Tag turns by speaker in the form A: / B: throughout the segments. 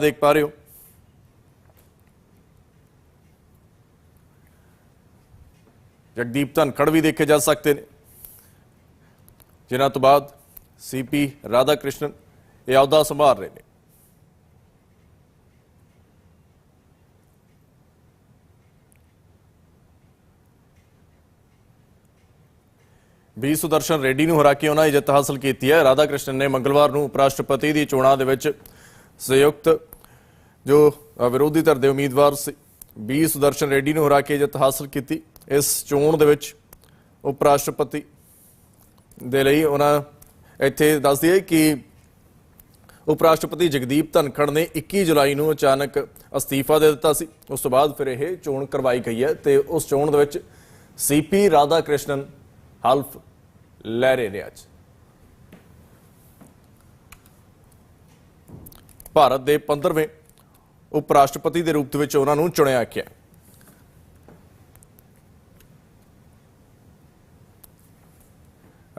A: ਦੇਖ ਪਾ ਰਹੇ ਹੋ। ਜਗਦੀਪ ਧਨਖੜ ਵੀ ਦੇਖੇ ਜਾ ਸਕਦੇ ਨੇ। ਜਿਨ੍ਹਾਂ ਤੋਂ ਬਾਅਦ ਸੀਪੀ ਰਾਧਾ ਕ੍ਰਿਸ਼ਨ ਇਹ ਅਹੁਦਾ ਸੰਭਾਲ ਰਹੇ ਨੇ। ਵੀ ਸੁਦਰਸ਼ਨ ਰੈਡੀ ਨੂੰ ਹਰਾ ਕੇ ਉਹਨਾਂ ਜਿੱਤ ਹਾਸਲ ਕੀਤੀ ਹੈ। ਰਾਧਾ ਕ੍ਰਿਸ਼ਨ ਨੇ ਮੰਗਲਵਾਰ ਨੂੰ ਉਪ ਰਾਸ਼ਟਰਪਤੀ ਦੀ ਚੋਣਾਂ ਦੇ ਵਿੱਚ ਸੰਯੁਕਤ, ਜੋ ਵਿਰੋਧੀ ਧਿਰ ਦੇ ਉਮੀਦਵਾਰ ਸੀ, ਬੀ ਸੁਦਰਸ਼ਨ ਰੈਡੀ ਨੂੰ ਹਰਾ ਕੇ ਜਿੱਤ ਹਾਸਲ ਕੀਤੀ। ਇਸ ਚੋਣ ਦੇ ਵਿੱਚ ਉਪ ਰਾਸ਼ਟਰਪਤੀ ਦੇ ਲਈ ਉਹਨਾਂ ਇੱਥੇ ਦੱਸ ਦਈਏ ਕਿ ਉਪ ਰਾਸ਼ਟਰਪਤੀ ਜਗਦੀਪ ਧਨਖੜ ਨੇ 21 ਜੁਲਾਈ ਨੂੰ ਅਚਾਨਕ ਅਸਤੀਫਾ ਦੇ ਦਿੱਤਾ ਸੀ। ਉਸ ਤੋਂ ਬਾਅਦ ਫਿਰ ਇਹ ਚੋਣ ਕਰਵਾਈ ਗਈ ਹੈ ਤੇ ਉਸ ਚੋਣ ਦੇ ਵਿੱਚ ਸੀਪੀ ਰਾਧਾ ਕ੍ਰਿਸ਼ਨਨ ਹਲਫ ਲੈ ਰਹੇ ਨੇ ਅੱਜ। ਭਾਰਤ ਦੇ 15ਵੇਂ ਉਪ ਰਾਸ਼ਟਰਪਤੀ ਦੇ ਰੂਪ ਦੇ ਵਿੱਚ ਉਹਨਾਂ ਨੂੰ ਚੁਣਿਆ ਗਿਆ।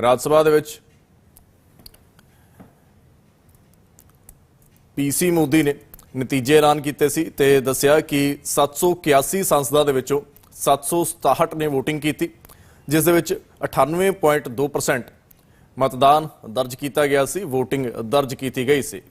A: ਰਾਜ ਸਭਾ ਦੇ ਵਿੱਚ ਪੀਸੀ ਮੋਦੀ ਨੇ ਨਤੀਜੇ ਐਲਾਨ ਕੀਤੇ ਸੀ ਤੇ ਦੱਸਿਆ ਕਿ 781 ਸੰਸਦਾਂ ਦੇ ਵਿੱਚੋਂ 767 ਨੇ VOTING ਕੀਤੀ, ਜਿਸ ਦੇ ਵਿੱਚ 98.2% ਮਤਦਾਨ ਦਰਜ ਕੀਤਾ ਗਿਆ ਸੀ VOTING ਦਰਜ ਕੀਤੀ ਗਈ ਸੀ।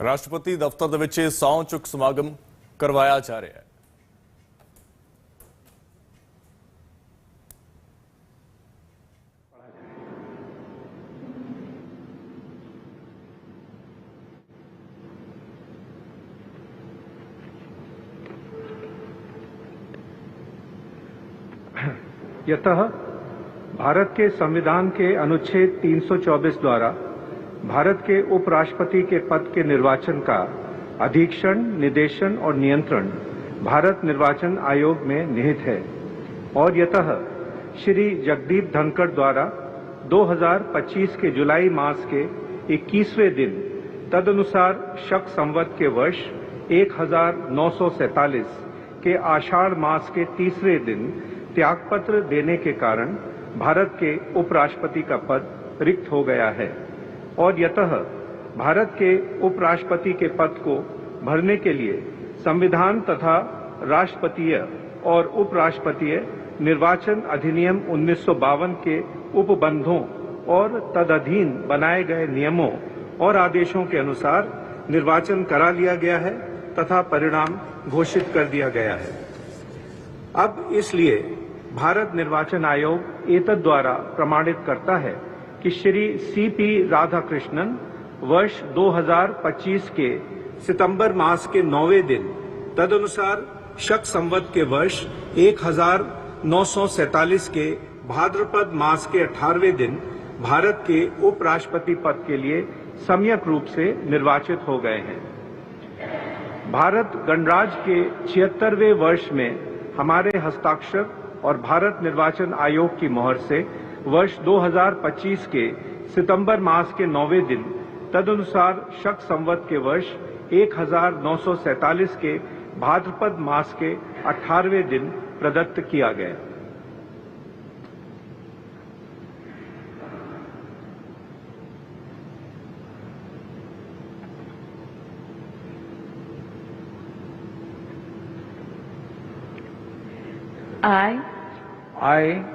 A: ਰਾਸ਼ਟਰਪਤੀ ਦਫ਼ਤਰ ਦੇ ਵਿੱਚ ਇਹ ਸਹੁੰ ਚੁੱਕ ਸਮਾਗਮ ਕਰਵਾਇਆ ਜਾ ਰਿਹਾ ਹੈ
B: यतः भारत के संविधान के अनुच्छेद 324 द्वारा भारत के उपराष्ट्रपति के पद के निर्वाचन का अधीक्षण, निदेशन और नियंत्रण भारत निर्वाचन आयोग में निहित है। और यतः श्री जगदीप धनखड़ द्वारा 2025 के जुलाई मास के 21वें दिन तदनुसार शक संवत के वर्ष 1947 के आषाढ़ मास के तीसरे दिन त्यागपत्र देने के कारण भारत के उपराष्ट्रपति का पद रिक्त हो गया है। और यतः भारत के उपराष्ट्रपति के पद को भरने के लिए संविधान तथा राष्ट्रपतीय और उपराष्ट्रपतीय निर्वाचन अधिनियम उन्नीस सौ बावन के उपबंधों और तदधीन बनाए गए नियमों और आदेशों के अनुसार निर्वाचन करा लिया गया है तथा परिणाम घोषित कर दिया गया है। अब इसलिए भारत निर्वाचन आयोग एतद द्वारा प्रमाणित करता है कि श्री सी पी राधाकृष्णन वर्ष 2025 के सितंबर मास के नौवे दिन, तदनुसार शक संवत के वर्ष 1947 के भाद्रपद मास के 18वें दिन भारत के उपराष्ट्रपति पद के लिए सम्यक रूप से निर्वाचित हो गए हैं। भारत गणराज्य के छिहत्तरवें वर्ष में हमारे हस्ताक्षर और भारत निर्वाचन आयोग की मोहर से वर्ष 2025 के सितंबर मास के नौवे दिन तदनुसार शक संवत के वर्ष एक के भाद्रपद मास के 18वें दिन प्रदत्त किया गया
C: I.
D: I.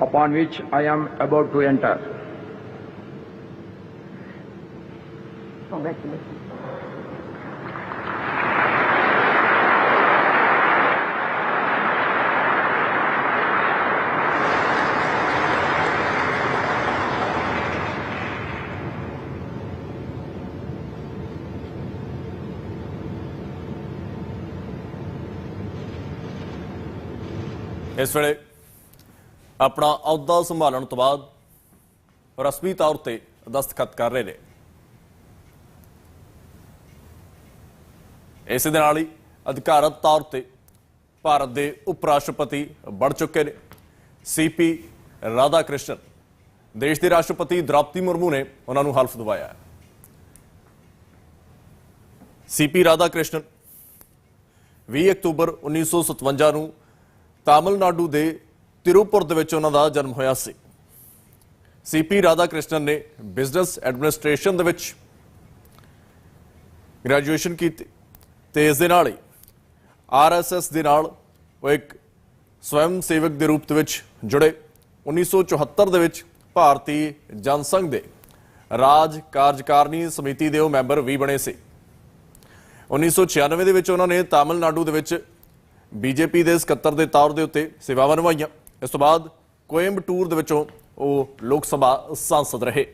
D: upon which I am about to enter.
C: Congratulations.
A: Yesterday, ਆਪਣਾ ਅਹੁਦਾ ਸੰਭਾਲਣ ਤੋਂ ਬਾਅਦ ਰਸਮੀ ਤੌਰ ਤੇ ਦਸਤਖਤ ਕਰ ਰਹੇ ਨੇ। ਇਸੇ ਦੇ ਨਾਲ ਹੀ ਅਧਿਕਾਰਤ ਤੌਰ ਤੇ ਭਾਰਤ ਦੇ ਉਪ ਰਾਸ਼ਟਰਪਤੀ ਬਣ ਚੁੱਕੇ ਨੇ। ਸੀਪੀ ਰਾਧਾ ਕ੍ਰਿਸ਼ਨ ਦੇਸ਼ ਦੇ ਰਾਸ਼ਟਰਪਤੀ ਦ੍ਰੌਪਦੀ ਮੁਰਮੂ ਨੇ ਉਹਨਾਂ ਨੂੰ ਹਲਫ ਦਿਵਾਇਆ। ਹੈ ਸੀਪੀ ਰਾਧਾ ਕ੍ਰਿਸ਼ਨ 20 ਅਕਤੂਬਰ 1957 ਨੂੰ ਤਾਮਿਲਨਾਡੂ ਦੇ ਤਿਰੂਪੁਰ ਦੇ ਵਿੱਚ ਉਹਨਾਂ ਦਾ ਜਨਮ ਹੋਇਆ ਸੀ। ਸੀਪੀ ਰਾਧਾ ਕ੍ਰਿਸ਼ਨਨ ਨੇ ਬਿਜ਼ਨਸ ਐਡਮਿਨਿਸਟ੍ਰੇਸ਼ਨ ਦੇ ਵਿੱਚ ਗ੍ਰੈਜੂਏਸ਼ਨ ਕੀਤੀ ਤੇ ਇਸ ਦੇ ਨਾਲ ਹੀ ਆਰਐਸਐਸ ਦੇ ਨਾਲ ਉਹ ਇੱਕ ਸਵੈਮ ਸੇਵਕ ਦੇ ਰੂਪ ਦੇ ਵਿੱਚ ਜੁੜੇ। 1974 ਦੇ ਵਿੱਚ ਭਾਰਤੀ ਜਨਸੰਘ ਦੇ ਰਾਜ ਕਾਰਜਕਾਰਨੀ ਸਮਿਤੀ ਦੇ ਉਹ ਮੈਂਬਰ ਵੀ ਬਣੇ ਸੀ। 1996 ਦੇ ਵਿੱਚ ਉਹਨਾਂ ਨੇ ਤਾਮਿਲਨਾਡੂ ਦੇ ਵਿੱਚ ਬੀਜੇਪੀ ਦੇ ਸਕੱਤਰ ਦੇ ਤੌਰ ਦੇ ਉੱਤੇ ਸੇਵਾਵਾਂ ਨਿਭਾਈਆਂ। ਇਸ ਤੋਂ ਬਾਅਦ ਕੋਇੰਬਟੂਰ ਦੇ ਵਿੱਚੋਂ ਉਹ ਲੋਕ ਸਭਾ ਸਾਂਸਦ ਰਹੇ।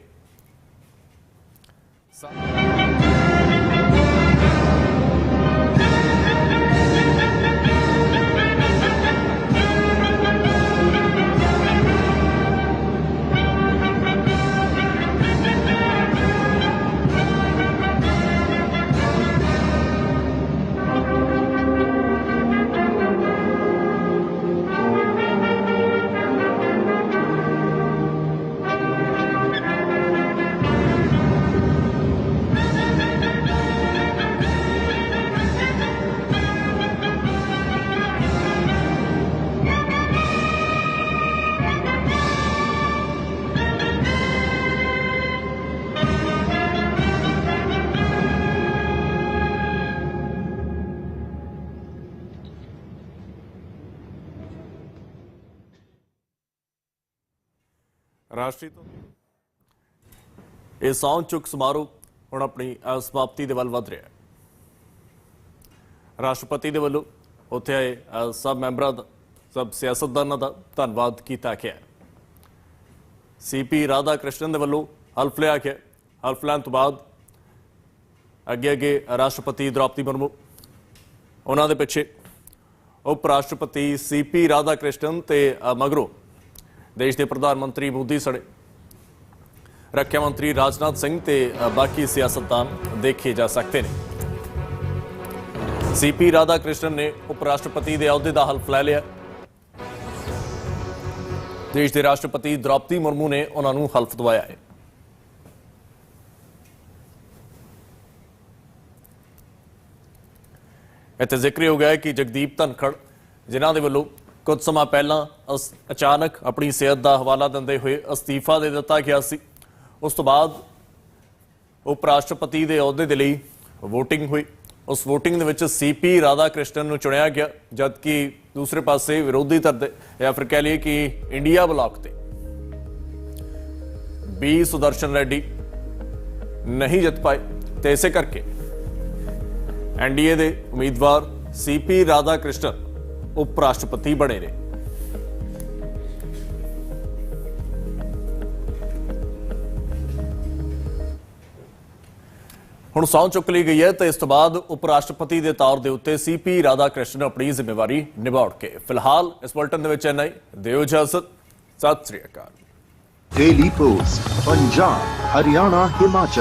A: ਰਾਸ਼ਟਰੀ ਤੋਂ। ਇਹ ਸੌਂ ਚੁੱਕ ਸਮਾਰੋਹ ਹੁਣ ਆਪਣੀ ਸਮਾਪਤੀ ਦੇ ਵੱਲ ਵਧ ਰਿਹਾ ਹੈ। ਰਾਸ਼ਟਰਪਤੀ ਦੇ ਵੱਲੋਂ ਉੱਥੇ ਆਏ ਸਭ ਮੈਂਬਰਾਂ ਦਾ, ਸਭ ਸਿਆਸਤਦਾਨਾਂ ਦਾ ਧੰਨਵਾਦ ਕੀਤਾ ਗਿਆ ਸੀਪੀ ਰਾਧਾ ਕ੍ਰਿਸ਼ਨਨ ਦੇ ਵੱਲੋਂ ਹਲਫ ਲਿਆ ਗਿਆ ਹਲਫ ਲੈਣ ਤੋਂ ਬਾਅਦ ਅੱਗੇ ਅੱਗੇ ਰਾਸ਼ਟਰਪਤੀ ਦ੍ਰੋਪਦੀ ਮੁਰਮੂ, ਉਹਨਾਂ ਦੇ ਪਿੱਛੇ ਉਪ ਰਾਸ਼ਟਰਪਤੀ ਸੀਪੀ ਰਾਧਾ ਕ੍ਰਿਸ਼ਨਨ ਤੇ ਮਗਰੋਂ ਦੇਸ਼ ਦੇ ਪ੍ਰਧਾਨ ਮੰਤਰੀ ਮੋਦੀ ਸੜੇ ਰੱਖਿਆ ਮੰਤਰੀ ਰਾਜਨਾਥ ਸਿੰਘ ਤੇ ਬਾਕੀ ਸਿਆਸਤਦਾਨ ਦੇਖੇ ਜਾ ਸਕਦੇ ਨੇ। ਸੀਪੀ ਰਾਧਾ ਕ੍ਰਿਸ਼ਨ ਨੇ ਉਪ ਰਾਸ਼ਟਰਪਤੀ ਦੇ ਅਹੁਦੇ ਦਾ ਹਲਫ ਲੈ ਲਿਆ। ਦੇਸ਼ ਦੇ ਰਾਸ਼ਟਰਪਤੀ ਦ੍ਰੌਪਦੀ ਮੁਰਮੂ ਨੇ ਉਹਨਾਂ ਨੂੰ ਹਲਫ ਦਵਾਇਆ ਹੈ। ਇੱਥੇ ਜ਼ਿਕਰ ਹੋ ਗਿਆ ਹੈ ਕਿ ਜਗਦੀਪ ਧਨਖੜ, ਜਿਨ੍ਹਾਂ ਦੇ ਵੱਲੋਂ ਕੁਝ ਸਮਾਂ ਪਹਿਲਾਂ ਅਸ- ਅਚਾਨਕ ਆਪਣੀ ਸਿਹਤ ਦਾ ਹਵਾਲਾ ਦਿੰਦੇ ਹੋਏ ਅਸਤੀਫਾ ਦੇ ਦਿੱਤਾ ਗਿਆ ਸੀ। ਉਸ ਤੋਂ ਬਾਅਦ ਉਪ ਰਾਸ਼ਟਰਪਤੀ ਦੇ ਅਹੁਦੇ ਦੇ ਲਈ VOTING ਹੋਈ। ਉਸ VOTING ਦੇ ਵਿੱਚ ਸੀਪੀ ਰਾਧਾ ਕ੍ਰਿਸ਼ਨਨ ਨੂੰ ਚੁਣਿਆ ਗਿਆ, ਜਦਕਿ ਦੂਸਰੇ ਪਾਸੇ ਵਿਰੋਧੀ ਧਿਰ ਦੇ ਜਾਂ ਫਿਰ ਕਹਿ ਲਈਏ ਕਿ ਇੰਡੀਆ ਬਲਾਕ ਤੇ ਬੀ ਸੁਦਰਸ਼ਨ ਰੈਡੀ ਨਹੀਂ ਜਿੱਤ ਪਾਏ ਤੇ ਇਸੇ ਕਰਕੇ ਐਨਡੀਏ ਦੇ ਉਮੀਦਵਾਰ ਸੀਪੀ ਰਾਧਾ ਕ੍ਰਿਸ਼ਨਨ ਉਪ ਰਾਸ਼ਟਰਪਤੀ ਬਣੇ ਨੇ। ਹੁਣ ਸੌਂ ਚੁੱਕ ਲਈ ਗਈ ਹੈ ਤੇ ਇਸ ਤੋਂ ਬਾਅਦ ਉਪ ਰਾਸ਼ਟਰਪਤੀ ਦੇ ਤੌਰ ਦੇ ਉੱਤੇ ਸੀਪੀ ਰਾਧਾ ਕ੍ਰਿਸ਼ਨ ਆਪਣੀ ਜ਼ਿੰਮੇਵਾਰੀ ਨਿਭਾਉਣ ਕੇ। ਫਿਲਹਾਲ ਇਸ ਬੁਲਟਨ ਦੇ ਵਿੱਚ ਇੰਨਾ ਹੀ। ਦਿਓ ਇਜਾਜ਼ਤ। ਸਤਿ ਸ੍ਰੀ ਅਕਾਲ।
E: Daily post Punjab Haryana Himachal